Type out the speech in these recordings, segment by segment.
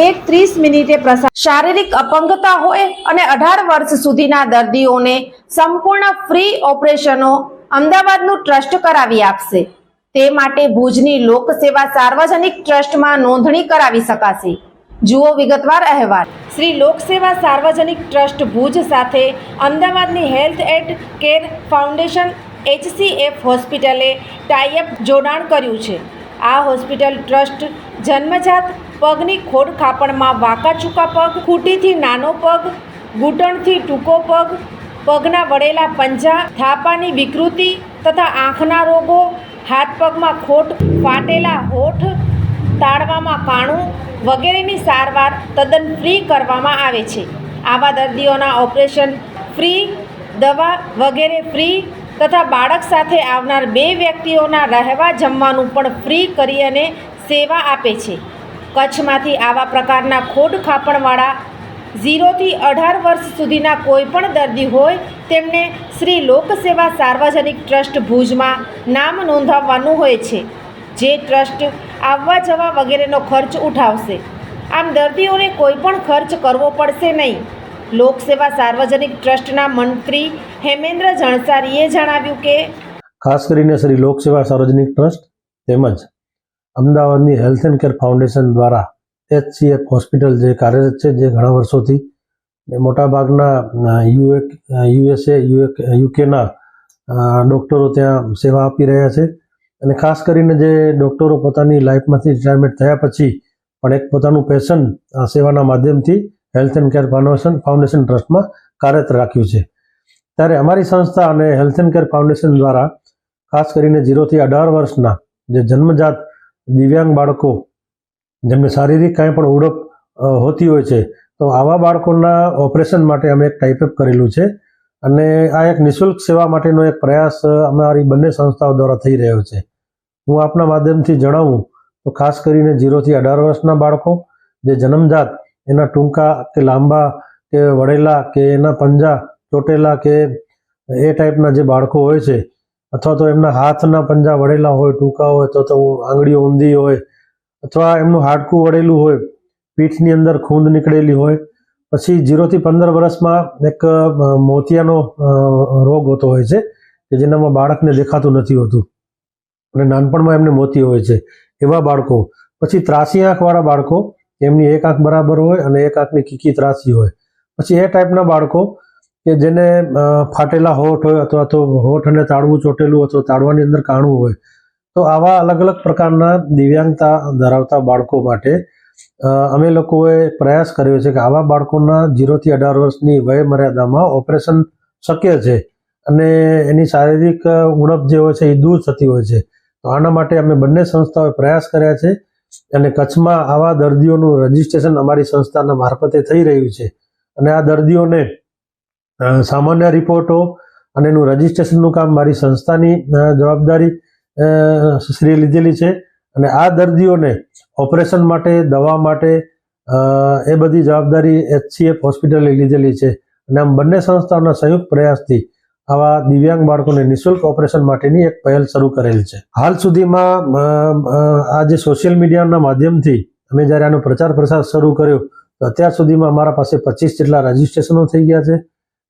એક ત્રીસ મિનિટે પ્રસાર શારીરિક અપંગતા હોય અને અઢાર વર્ષ સુધીના દર્દીઓને સંપૂર્ણ ફ્રી ઓપરેશનો અમદાવાદનું ટ્રસ્ટ કરાવી આપશે. તે માટે ભુજની લોકસેવા સાર્વજનિક ટ્રસ્ટમાં નોંધણી કરાવી શકાશે. જુઓ વિગતવાર અહેવાલ. શ્રી લોકસેવા સાર્વજનિક ટ્રસ્ટ ભુજ સાથે અમદાવાદની health and care foundation HCF હોસ્પિટલે ટાઈઅપ જોડાણ કર્યું છે. આ હોસ્પિટલ ટ્રસ્ટ જન્મજાત પગની ખોડ ખાપણમાં વાંકા પગ, ખૂટીથી નાનો પગ, ઘૂંટણથી ટૂંકો પગ, પગના વળેલા પંજા, થાપાની વિકૃતિ તથા આંખના રોગો, હાથ પગમાં ખોટ, ફાટેલા હોઠ, તાળવામાં કાણું વગેરેની સારવાર તદ્દન ફ્રી કરવામાં આવે છે. આવા દર્દીઓના ઓપરેશન ફ્રી, દવા વગેરે ફ્રી તથા બાળક સાથે આવનાર બે વ્યક્તિઓના રહેવા જમવાનું પણ ફ્રી કરી અને સેવા આપે છે. કચ્છમાંથી આવા પ્રકારના ખોડ ખાપણવાળા ઝીરોથી અઢાર વર્ષ સુધીના કોઈપણ દર્દી હોય, તેમને શ્રી લોકસેવા સાર્વજનિક ટ્રસ્ટ ભુજમાં નામ નોંધાવવાનું હોય છે, જે ટ્રસ્ટ આવવા જવા વગેરેનો ખર્ચ ઉઠાવશે. આમ દર્દીઓને કોઈપણ ખર્ચ કરવો પડશે નહીં. લોકસેવા સાર્વજનિક ટ્રસ્ટના મંત્રી હેમેન્દ્ર જણસારીએ જણાવ્યું કે ખાસ કરીને શ્રી લોકસેવા સાર્વજનિક ટ્રસ્ટ તેમજ અમદાવાદની હેલ્થ એન્ડ કેર ફાઉન્ડેશન દ્વારા એચસીએફ હોસ્પિટલ જે કાર્યરત છે, જે ઘણા વર્ષોથી મોટાભાગના યુએ યુએસએ યુકેના ડૉક્ટરો ત્યાં સેવા આપી રહ્યા છે. અને ખાસ કરીને જે ડૉક્ટરો પોતાની લાઈફમાંથી રિટાયરમેન્ટ થયા પછી પણ એક પોતાનું પેશન આ સેવાના માધ્યમથી health and care foundation foundation ટ્રસ્ટમાં કાર્યરત રાખ્યું છે. ત્યારે અમારી સંસ્થા અને હેલ્થ એન્ડ કેર ફાઉન્ડેશન દ્વારા ખાસ કરીને જીરોથી અઢાર વર્ષના જે જન્મજાત દિવ્યાંગ બાળકો, જેમને શારીરિક કાંઈ પણ ઓળખ હોતી હોય છે, તો આવા બાળકોના ઓપરેશન માટે અમે એક ટાઈપઅપ કરેલું છે. અને આ એક નિઃશુલ્ક સેવા માટેનો એક પ્રયાસ અમારી બંને સંસ્થાઓ દ્વારા થઈ રહ્યો છે. હું આપના માધ્યમથી જણાવું, તો ખાસ કરીને જીરોથી અઢાર વર્ષના બાળકો, જે જન્મજાત, એના ટૂંકા કે લાંબા, કે વળેલા, કે એના પંજા, ચોટેલા, કે એ ટાઈપના જે બાળકો હોય છે અથવા તો એમના હાથના પંજા વળેલા હોય, ટૂંકા હોય, તો તો આંગળીઓ ઊંધી હોય, અથવા એમનું હાડકું વળેલું હોય, પીઠની અંદર ખૂંદ નીકળેલી હોય, પછી જીરોથી પંદર વર્ષમાં એક મોતિયાનો રોગ હોતો હોય છે, કે જેનામાં બાળકને દેખાતું નથી હોતું. અને નાનપણમાં એમને મોતી હોય છે, એવા બાળકો. પછી ત્રાસી આંખવાળા બાળકો, એમની એક આંખ બરાબર હોય અને એક આંખની કીકી ત્રાસી હોય. પછી એ ટાઈપના બાળકો કે જેને ફાટેલા હોઠ હોય અથવા તો હોઠ અને તાળવું ચોટેલું અથવા તાળવાની અંદર કાણું હોય, તો આવા અલગ અલગ પ્રકારના દિવ્યાંગતા ધરાવતા બાળકો માટે અમે લોકોએ પ્રયાસ કર્યો છે કે આવા બાળકોના જીરોથી અઢાર વર્ષની વય મર્યાદામાં ઓપરેશન શક્ય છે અને એની શારીરિક ઉણપ જે હોય છે એ દૂર થતી હોય છે. તો આના માટે અમે બંને સંસ્થાઓએ પ્રયાસ કર્યા છે અને કચ્છમાં આવા દર્દીઓનું રજીસ્ટ્રેશન અમારી સંસ્થાના મારફતે થઈ રહ્યું છે. અને આ દર્દીઓને સામાન્ય રિપોર્ટો અને એનું રજીસ્ટ્રેશનનું કામ મારી સંસ્થાની જવાબદારી શ્રી લીધેલી છે. અને આ દર્દીઓને ઓપરેશન માટે, દવા માટે એ બધી જવાબદારી એચસીએફ હોસ્પિટલે લીધેલી છે. અને આમ બંને સંસ્થાઓના સંયુક્ત પ્રયાસથી આવા દિવ્યાંગ બાળકોને નિઃશુલ્ક ઓપરેશન માટેની એક પહેલ શરૂ કરેલ છે. હાલ સુધીમાં આ જે સોશિયલ મીડિયાના માધ્યમથી અમે જ્યારે આનો પ્રચાર પ્રસાર શરૂ કર્યો, તો અત્યાર સુધીમાં અમારા પાસે પચીસ જેટલા રજીસ્ટ્રેશનો થઈ ગયા છે.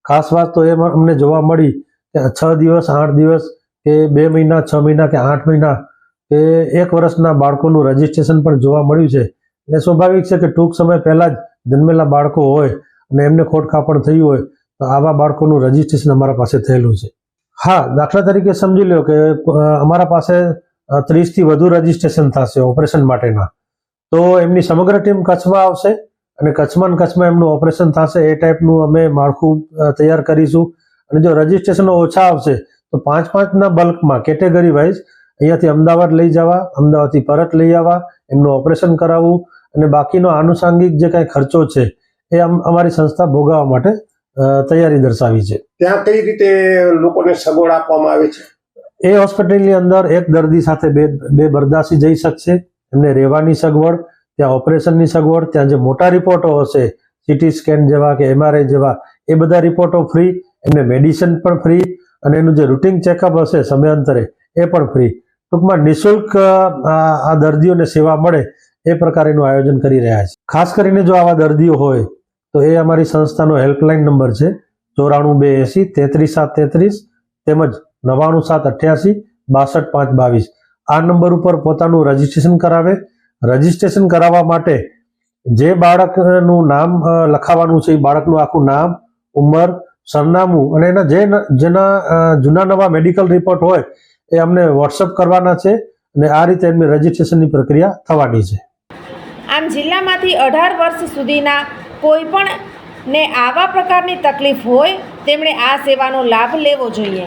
ખાસ વાત તો એમાં અમને જોવા મળી કે છ દિવસ, આઠ દિવસ કે બે મહિના, છ મહિના કે આઠ મહિના કે એક વર્ષના બાળકોનું રજીસ્ટ્રેશન પણ જોવા મળ્યું છે. એટલે સ્વાભાવિક છે કે ટૂંક સમય પહેલાં જ જન્મેલા બાળકો હોય અને એમને ખોટખાપણ થયું હોય તો આવા બાળકોનું રજીસ્ટ્રેશન અમારા પાસે થયેલું છે. હા, દાખલા તરીકે સમજી લો કે અમારા પાસે ત્રીસથી વધુ રજીસ્ટ્રેશન થશે ઓપરેશન માટેના. તો એમની સમગ્ર ટીમ કચ્છમાં આવશે અને કચ્છમાં કચ્છમાં એમનું ઓપરેશન થશે એ ટાઈપનું અમે માળખું તૈયાર કરીશું. અને જો રજીસ્ટ્રેશનો ઓછા આવશે તો પાંચ પાંચના બલ્કમાં કેટેગરી વાઇઝ અહીંયાથી અમદાવાદ લઈ જવા અમદાવાદથી પરત લઈ આવવા એમનું ઓપરેશન કરાવવું અને બાકીનો આનુષાંગિક જે કાંઈ ખર્ચો છે એ અમ- અમારી સંસ્થા ભોગાવવા માટે તૈયારી દર્શાવી છે. ત્યાં કઈ રીતે લોકોને સગવડ આપવામાં આવે છે? એ હોસ્પિટલની અંદર એક દર્દી સાથે બે બે બરદાસી જઈ શકશે. એમને રહેવાની સગવડ ત્યાં ઓપરેશનની સગવડ, ત્યાં જે મોટા રિપોર્ટો હશે સીટી સ્કેન જેવા કે એમઆરઆઈ જેવા, એ બધા રિપોર્ટો ફ્રી, એમને મેડિસિન પણ ફ્રી, અને એનું જે રૂટિન ચેકઅપ હશે સમયાંતરે, એ પણ ફ્રી. ટૂંકમાં નિઃશુલ્ક આ દર્દીઓને સેવા મળે, એ પ્રકારેનું આયોજન કરી રહ્યા છે. ખાસ કરીને જો આવા દર્દીઓ હોય, તો એ અમારી સંસ્થાનો હેલ્પલાઇન નંબર છે, ચોરાણું બે એસી, તેત્રીસ સાત તેત્રીસ, તેમજ નવાણું સાત અઠ્યાસી, બાસઠ પાંચ બાવીસ. આ નંબર ઉપર પોતાનું રજીસ્ટ્રેશન કરાવે રજીસ્ટ્રેશન કરાવવા માટે જે બાળકનું નામ લખાવવાનું છે, એ બાળકનું આખું નામ, ઉંમર, સરનામું અને એના જે જેના જૂના નવા મેડિકલ રિપોર્ટ હોય, એ અમને વોટ્સઅપ કરવાના છે અને આ રીતે એમની રજીસ્ટ્રેશનની પ્રક્રિયા થવાની છે. આમ જિલ્લામાંથી અઢાર વર્ષ સુધીના કોઈ પણ ને આવા પ્રકારની તકલીફ હોય, તેમણે આ સેવાનો લાભ લેવો જોઈએ.